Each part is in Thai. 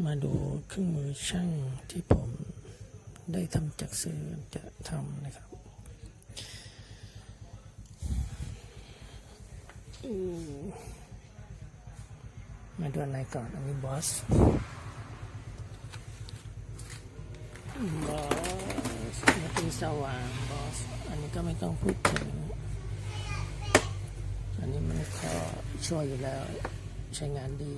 มาดูเครื่องมือช่างที่ผมได้ทำจากซื้อจะทำนะครับมาดูอันไหนก่อน อันนี้บอสบอสมาตีสว่างบอส อันนี้ก็ไม่ต้องพูดถึง อันนี้มันก็ช่วยอยู่แล้วใช้งานดี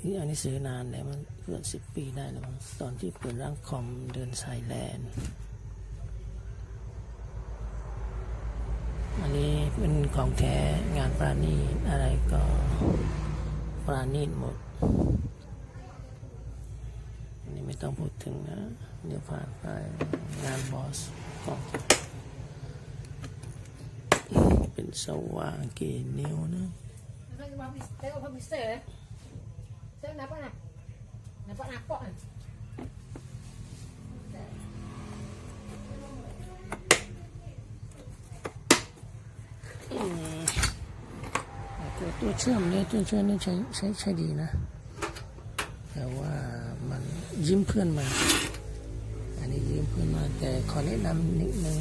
ที่อันนี้ซื้อนานแล้วมันเกือบสิบปีได้แล้วตอนที่เปิดร้านคอมเดินสายแลนด์อันนี้เป็นของแท้งานปราณีตอะไรก็ปราณีตหมดอันนี้ไม่ต้องพูดถึงนะ เดี๋ยวผ่านไปงานบอสก็เป็นสว่างเกนิ้วนะ Nak buat bis, tengok buat bisa eh. Saya nampak nak. Nampak nampak kan. ตัวตัวเชื่อมเนี่ยตัวเชื่อมนี่ใช้ใช้ใช้ดีนะ แต่ว่ามันยิ้มเพื่อนมา อันนี้ยืมเพื่อนมา แต่ขอแนะนำนิดนึง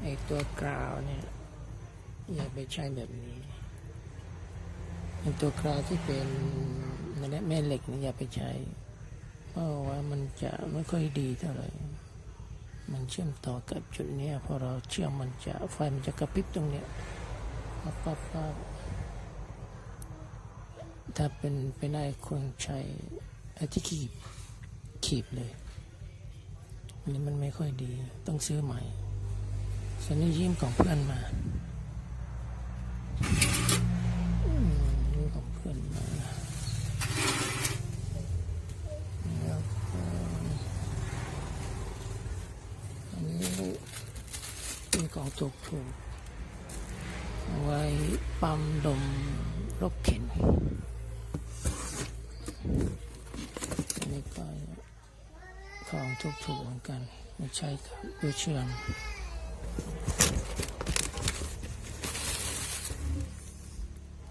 ไอตัวกราวเนี่ยอย่าไปใช้แบบนี้ ไอตัวกราวที่เป็นแม่แม่เหล็กนี่อย่าไปใช้ เพราะว่ามันจะไม่ค่อยดีเท่าไหร่ มันเชื่อมต่อกับจุดนี้พอเราเชื่อมมันจะไฟมันจะกระพริบตรงเนี้ยปั๊บปั๊บปั๊บถ้าเป็นไปได้ควรใช้ไอ้ที่ขีบขีบเลยอันนี้มันไม่ค่อยดีต้องซื้อใหม่ฉันนี่ยืมของเพื่อนมาอืมยืม ของเพื่อนมาแล้วก็อันนี้เป็นของถูกถูกไว้ปั๊มลมรถเข็นอันนี้ก็ของถูกๆเหมือนกัน ไม่ใช่ครับตัวเชื่อม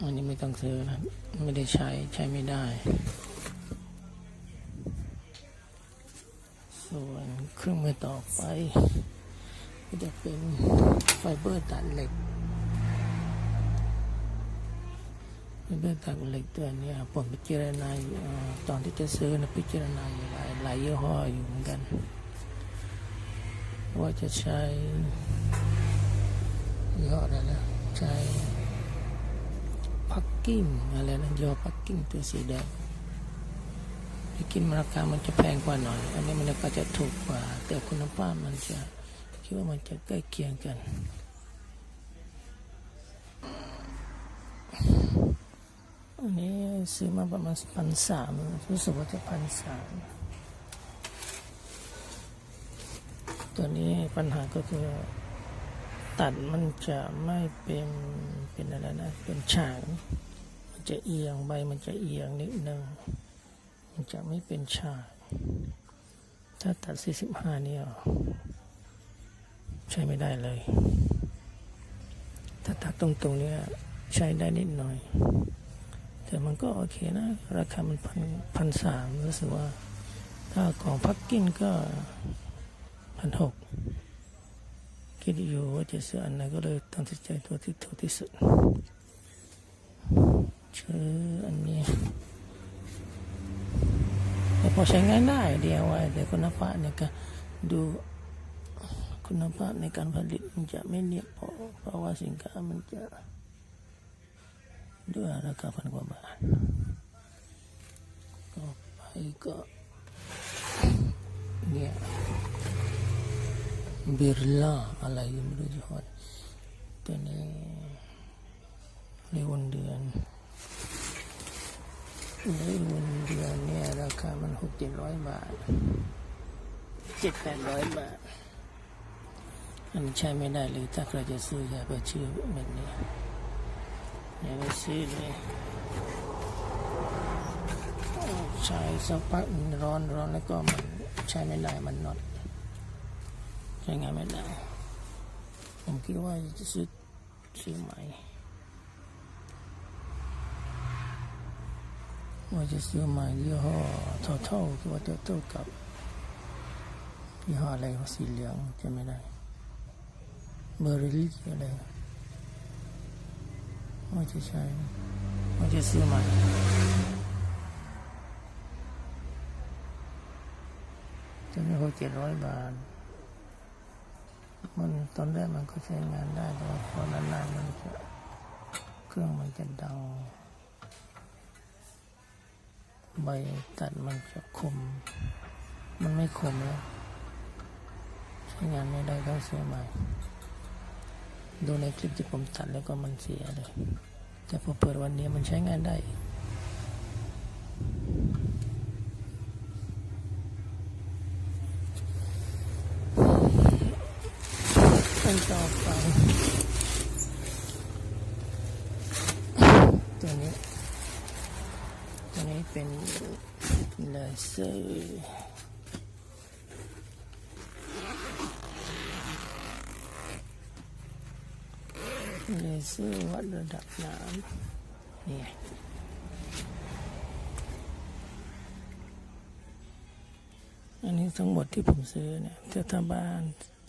อันนี้ไม่ต้องซื้อนะไม่ได้ใช้ใช้ไม่ได้ ส่วนเครื่องมือต่อไป ก็จะเป็นไฟเบอร์ตัดเหล็กไฟเบอร์ตัดเหล็กตัวนี้ผมพิจารณาอยู่เอ่อตอนที่จะซื้อนะพิจารณายหลายหลายยี่ห้ออยู่เหมือนกัน ว่าจะใช้ยี่ห้ออะไรนะใช้ กิ้งอะไรนะยี่ห้อพักกิ้งตัวสีแดงที่กินมันราคามันจะแพงกว่าหน่อย อันนี้มันราคาจะถูกกว่า แต่คุณภาพมันจะคิดว่ามันจะใกล้เคียงกันอันนี้ซื้อมาประมาณพันสามรู้สึกว่าจะพันสามตัวนี้ปัญหาก็คือตัดมันจะไม่เป็นเป็นอะไรนะ เป็นฉาก จะเอียงใบมันจะเอียงนิดนึงมันจะไม่เป็นฉาก ถ้าตัด 45 เนี่ย ใช้ไม่ได้เลย ถ้าตัดตรงๆเนี่ยใช้ได้นิดหน่อย แต่มันก็โอเคนะ ราคามันพันพันสามรู้สึกว่า ถ้าของพักกินก็พันหกคิดอยู่ว่าจะซื้ออันไหนก็เลยตัดสินใจตัวที่ถูกที่สุดืออันนี้แต่พอใช้งานได้เดียวไว้แต่คุณภาพเนี่ยก็ดูคุณภาพในการผลิตมันจะไม่เนียบพอเพราะว่าสินค้ามันจะด้วยราคาพันกว่าบาทต่อไปก็เนี่ยบิรลาอะไรไม่รู้จักตัวนี้ในวัน เดือนในวันเดือนเนี่ยราคามันหกเจ็ดร้อยบาทเจ็ดแปดร้อยบาทอันใช้ไม่ได้เลยถ้าใครจะซื้ออย่าไปชื่อแบบนี้อย่าไปซื้อเลยใช้สักพักร้อนร้อนแล้วก็มันใช้ไม่ได้มันน็อตใช้งานไม่ได้ผมคิดว่าจะซื้อซื้อใหม่ ว่าจะซื้อมายี่ห้อเท่าๆคือว่าเท่าๆกับยี่ห้ออะไรสีเหลืองจะไม่ได้เบอร์ริลี่อะไรว่าจะใช่ว่าจะซื้อมาจะไม่เขาเจ็ดร้อยบาทมันตอนแรกมันก็ใช้งานได้แต่ว่าพอนานๆมันจะเครื่องมันจะดัง ใบตัดมันจะคม มันไม่คมแล้วใช้งานไม่ได้ต้องซื้อใหม่ ดูในคลิปที่ผมตัดแล้วก็มันเสียเลย แต่พอเปิดวันนี้มันใช้งานได้ ขั้นต่อไปตัวนี้ ตัวนี้ เป็นเลเซอร์เลเซอร์วัดระดับน้ำนี่อันนี้ทั้งหมดที่ผมซื้อเนี่ยถ้าทาบ้าน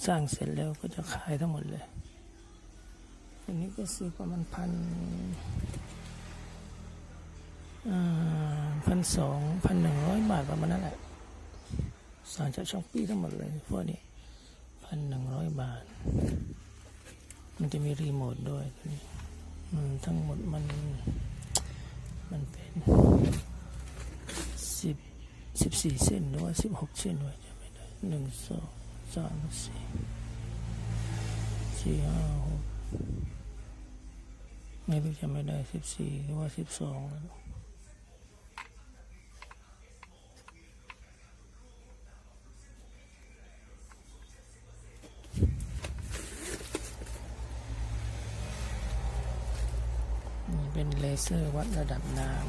สร้างเสร็จแล้วก็จะขายทั้งหมดเลย อันนี้ก็ซื้อประมาณพัน พันสองพันหนึ่งร้อยบาทประมาณนั้นแหละสารจากช่องปีทั้งหมดเลยพวกนี้พันหนึ่งร้อยบาท มันจะมีรีโมทด้วยนี้อืมทั้งหมดมัน มันเป็นสิบสิบสี่เส้นหรือว่าสิบหกเส้นด้วยจะไม่ได้หนึ่งสองสามสี่สี่ห้าหกไม่รู้จะไม่ได้สิบสี่หรือว่าสิบสองแล้ว เป็นเลเซอร์วัดระดับน้ำ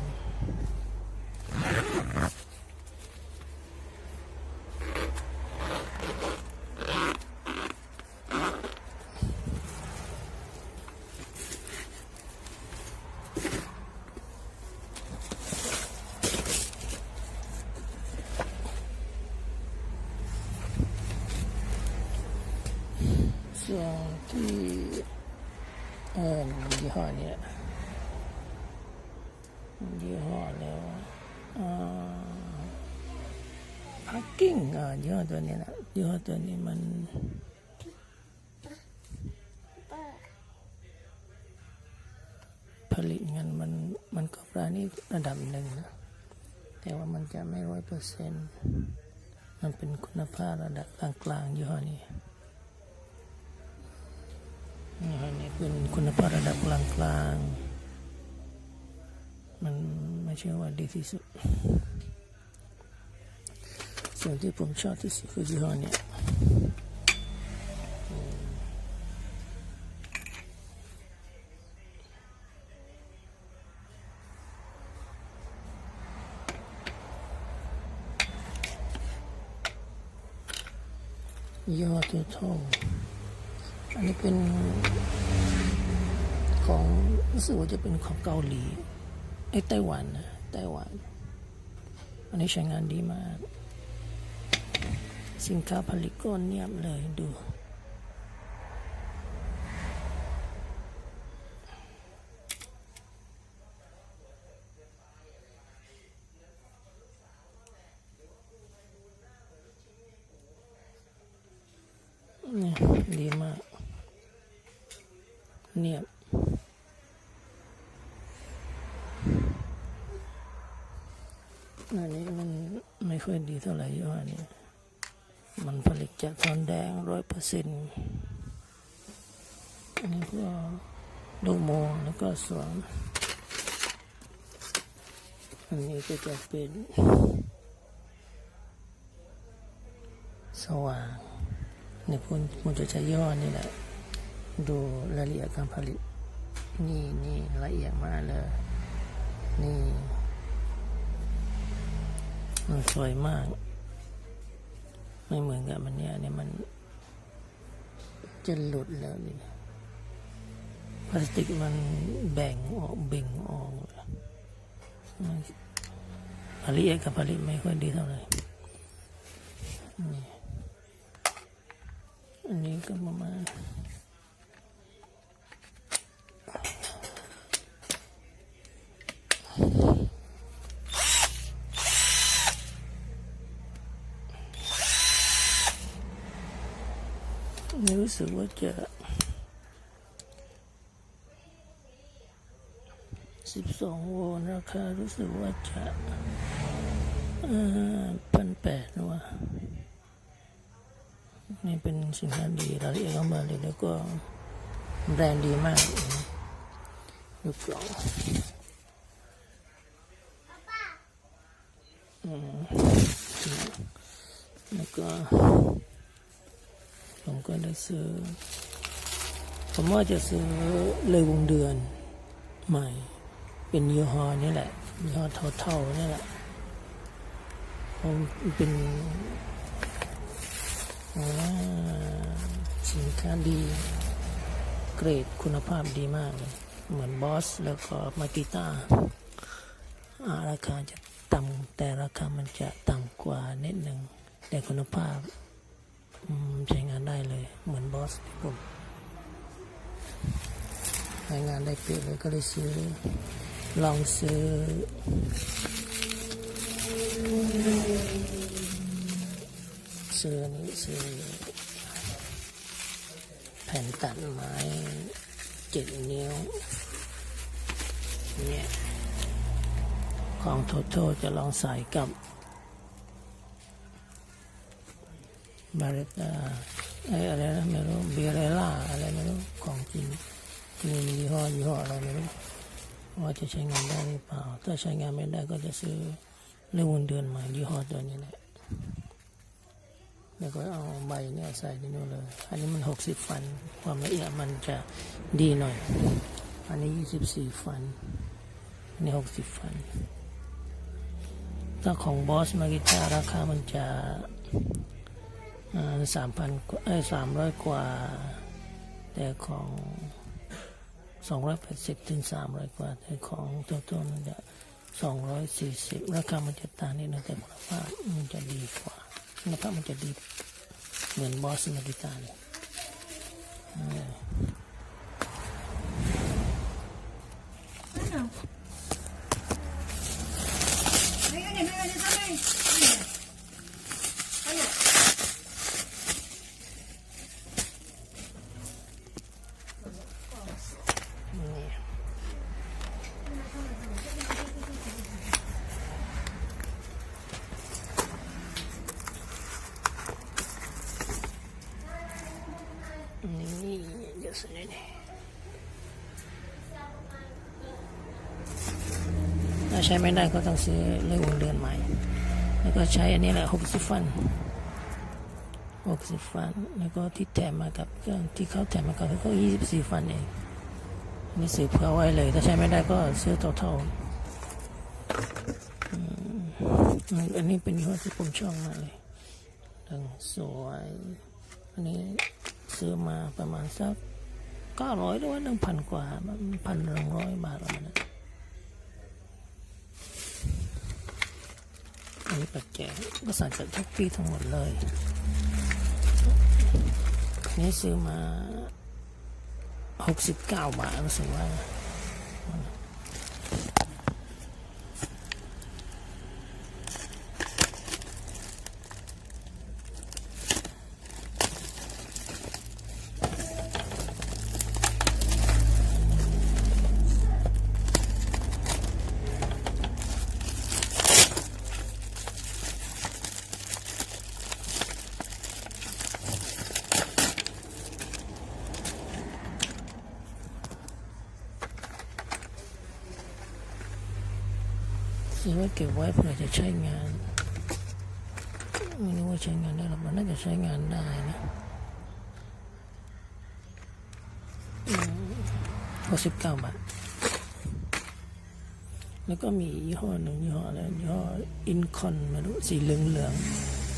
ส่วนที่เออยี่ห้อนี้ ยยี่ห้อแล้วพักกิ้งอ่ายี่ห้อตัวนี้นะยี่ห้อตัวนี้มันผลิตเงินมันมันก็ปราณีตระดับหนึ่งนะแต่ว่ามันจะไม่ร้อยเปอร์เซ็นต์มันเป็นคุณภาพระดับกลางๆยี่ห้อนี้ยี่ห้อนี้เป็นคุณภาพระดับกลางๆ มันไม่ใช่ว่าดีที่สุด ส่วนที่ผมชอบที่สุดคือยี่ห้อเนี้ยยี่ห้อตัวทองอันนี้เป็นของรู้สึกว่าจะเป็นของเกาหลี ไอไต้หวันนะไต้หวัน อันนี้ใช้งานดีมาก สินค้าผลิตก็เนียบเลยดูเนี่ยดีมาก เนียบ อันนี้มัน่อยดีเท่าไหร่ยี่ห้อนี้มันผลิตจากทองแดงร้อยเปอร์เซ็นต์อันนี้ก็ลูกโมงแล้วก็สวมอันนี้ก็จะเป็นสว่างในพูนมันจะใช้ย่อนี่แหละ ดูรายละเอียดการผลิต นี่นี่ละเอียดมากเลย นี่ มันสวยมาก ไม่เหมือนกับมันเนี่ยเนี่ยมันจะหลุดแล้วนี่พลาสติกมันแบ่งออกเบ่งออกผลิตกับผลิตไม่ค่อยดีเท่าไหร่นี่อันนี้ก็ประมาณ รู้สึกว่าจะสิบสองโวลต์ราคารู้สึกว่าจะพันแปดนะวะนี่เป็นสินค้าดีรายละเอียดเข้ามาเลยแล้วก็แบรนด์ดีมากดูกล่องแล้วก็ ผมก็ได้ซื้อ ผมว่าจะซื้อเลยวงเดือนใหม่ เป็นยี่ห้อนี่แหละยี่ห้อเท่าๆนี่แหละผมเป็นสินค้าดี เกรดคุณภาพดีมากเลยเหมือนบอสแล้วก็มากิต้าราคาจะต่ำแต่ราคามันจะต่ำกว่านิดหนึ่งแต่คุณภาพ ใช้งานได้เลย เหมือนบอสที่ผมใช้งานได้เปรียบเลยก็เลยซื้อ ลองซื้อ ซื้อนี้ซื้อแผ่นตัดไม้เจ็ดนิ้วเนี่ยของโทโทจะลองใส่กับ บาริต้าไอ้อะไรนะไม่รู้เบเรล่าอะไรไม่รู้ของจริงมียี่ห้อยี่ห้ออะไรไม่รู้ว่าจะใช้งานได้หรือเปล่า ถ้าใช้งานไม่ได้ก็จะซื้อเรื่องวันเดือนใหม่ยี่ห้อตัวนี้แหละแล้วก็เอาใบเนี่ยใส่ในนู้นเลย อันนี้มันหกสิบฟัน ความละเอียดมันจะดีหน่อย อันนี้ยี่สิบสี่ฟันอันนี้หกสิบฟัน ถ้าของบอสมากิตาราคามันจะ สามพันไอ้สามร้อยกว่า แต่ของสองร้อยแปดสิบถึงสามร้อยกว่า แต่ของตัวต้นมันจะสองร้อยสี่สิบราคามันจะต่างนิดนึงแต่คุณภาพมันจะดีกว่าคุณภาพมันจะดีเหมือนบอสมาดิตาเลยอ่า Venga, venga, venga, déjame. Vaya. นี่นี่เดี๋ยวใส่ในนี่ถ้า ใช้ไม่ได้ก็ต้องซื้อเลยวงเดือนใหม่ แล้วก็ใช้อันนี้แหละหกสิบฟันหกสิบฟัน แล้วก็ที่แถมมากับเครื่องที่เขาแถมมากับก็ยี่สิบสี่ฟันเองนี่ซื้อเผื่อไว้เลย ถ้าใช้ไม่ได้ก็ซื้อเท่าๆอืมอันนี้เป็นยี่ห้อที่ผมชอบมากเลยดังสวย อันนี้ซื้อมาประมาณสักเก้าร้อยหรือว่าหนึ่งพันกว่าพันหนึ่งร้อยบาทประมาณนั้น นี้ปัจจัยก็สั่งจากทุกปีทั้งหมดเลยนี่ซื้อมา 69 บาทรู้สึกว่า เก็บไว้เพื่อจะใช้งาน ไม่รู้ว่าใช้งานได้หรือเปล่น่าจะใช้งานได้นะหกสิบเก้าบาท แล้วก็มียี่ห้อหนึ่งยี่ห้ออะไรยี่ห้ออินคอนม่รู้สีเหลืองเหลือง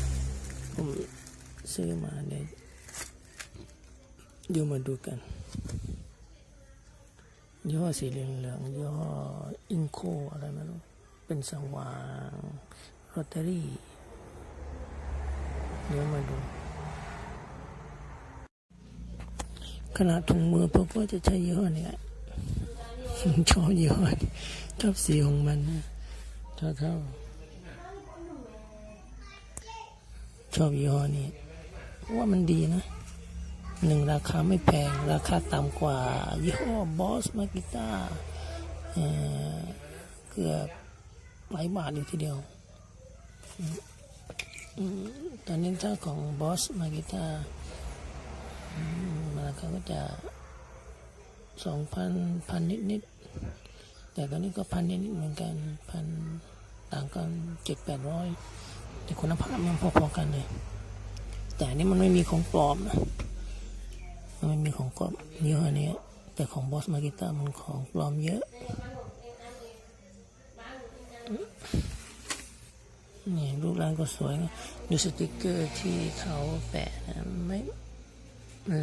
ๆผมซื้อมาเนี่ยเดี๋ยวมาดูกันยี่ห้อสีเหลืองเหลืองๆยี่ห้ออินโคอะไรไม่รู้ เป็นสว่างโรตารี่เดี๋ยวมาดูขนาดถุงมือผมก็จะใช้ยี่ห้อนี้ชอบยี่ห้อนชอบสีของมันนะเท่าเท่าชอบยี่ห้อนี้ว่ามันดีนะหนึ่งราคาไม่แพง ราคาต่ำกว่ายี่ห้อบอสมากิต้าเกือบ หลายบาทอยู่ทีเดียว ตอนนี้ถ้าของบอสมากิต้าราคาก็จะสองพันพันนิดนิดๆแต่ตอนนี้ก็พันนิดนิดๆเหมือนกันพันต่างกันเจ็ดแปดร้อยแต่คุณภาพมันพอๆกันเลย แต่อันนี้มันไม่มีของปลอมนะมันไม่มีของปลอมยี่ห้อนี้แต่ของบอสมากิต้ามันของปลอมเยอะ นี่รูปร่างก็สวยนะดูสติกเกอร์ที่เขาแปะนะไม่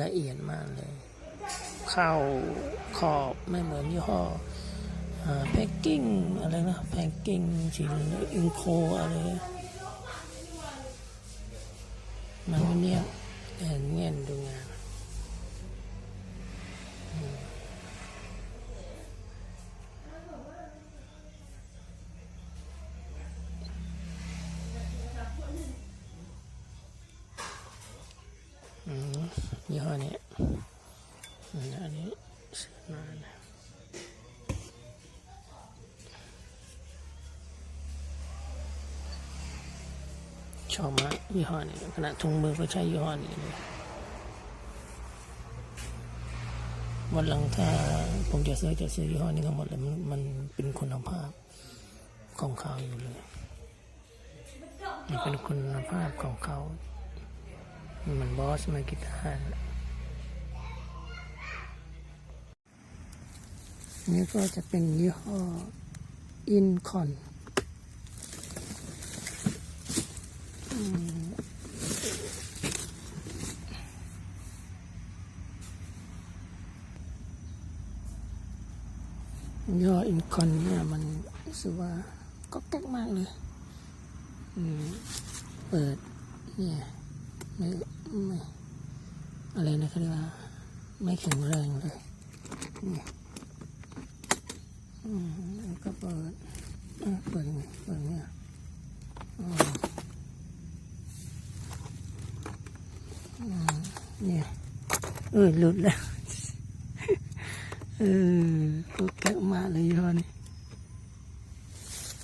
ละเอียดมากเลย เข้าขอบไม่เหมือนยี่ห้อแพ็กกิ้งอะไรนะแพ็กกิ้งสีอินโคอะไร มันไม่เนี่ยแต่เงียนดูงานอืมอืมยี่ห้อนี้ อันนี้เสื้อมานะชอบมากยี่ห้อนี้ขนาดถุงมือก็ใช้ยี่ห้อนี้เลยวันหลังถ้าผมจะซื้อจะซื้อยี่ห้อนี้ทั้งหมดเลยมันมันเป็นคุณภาพของเขาอยู่เลย มันเป็นคุณภาพของเขา มันบอสมากีตาร์ นี่ก็จะเป็นยี่ห้ออินคอนย่ออินคอนเนี่ยมันรู้สึกว่าก็แก๊กมากเลยเปิดเนี่ยไม่ไม่อะไรนะเขาเรียกว่าไม่แข็งแรงเลยเนี่ย ก็เปิด เปิดยังไงเปิดเนี่ยเนี่ย เออหลุดแล้ว เออก็แกะมาเลยย้อน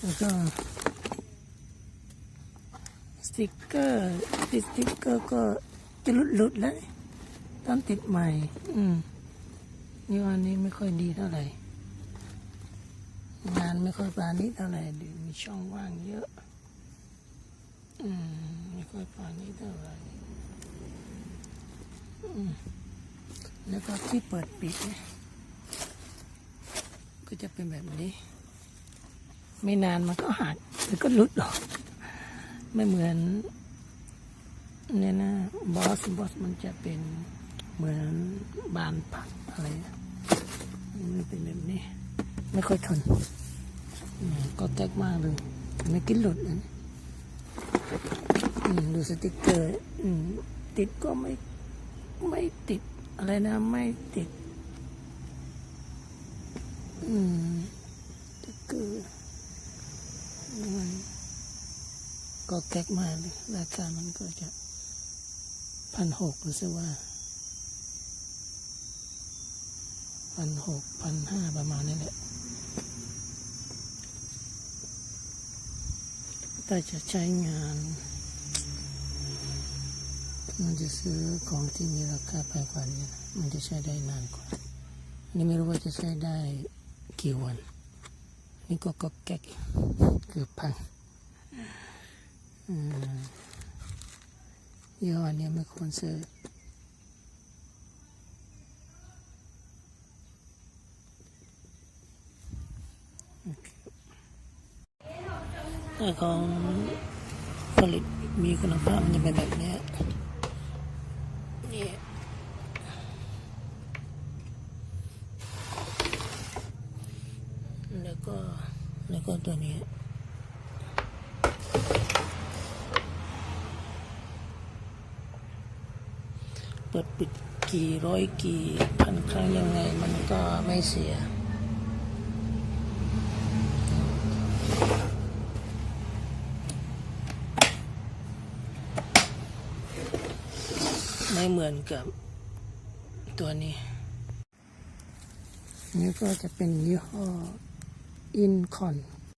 แล้วก็สติกเกอร์ติดสติกเกอร์ก็จะหลุดหลุดแล้วต้องติดใหม่ อืมย้อนนี้ไม่ค่อยดีเท่าไหร่ งานไม่ค่อยปาณีตเท่าไหร่ดีมีช่องว่างเยอะ อืมไม่ค่อยปาณีตเท่าไหร่อืมแล้วก็ที่เปิดปิดเนี่ยก็จะเป็นแบบนี้ ไม่นานมันก็หักแล้วก็หลุดออก ไม่เหมือนเนี่ยนะบอสบอสมันจะเป็นเหมือนบานผักอะไรนะมันเป็นแบบนี้ ไม่ค่อยทนก็แก๊กมากเลยไม่กินหลุดเลยนะดูสติกเกอร์ติดก็ไม่ไม่ติดอะไรนะ ไม่ติดอืมแต่คือมันก็แก๊กมากเลยราคามันก็จะพันหกรู้สึกว่าพันหกพันห้าประมาณนี้แหละ แต่จะใช้งานมันจะซื้อของที่มีราคาแพงกว่านี้ มันจะใช้ได้นานกว่านี่ไม่รู้ว่าจะใช้ได้กี่วัน นี่ก็ก็แก๊กเกือบพังอืมยี่ห้อนี้ไม่ควรซื้อ ถ้าของผลิตมีคุณภาพมันจะเป็นแบบนี้นี่แล้วก็แล้วก็ตัวนี้เปิดปิดกี่ร้อยกี่พันครั้งยังไงมันก็ไม่เสีย เหมือนกับตัวนี้ นี่ก็จะเป็นยี่ห้ออินคอน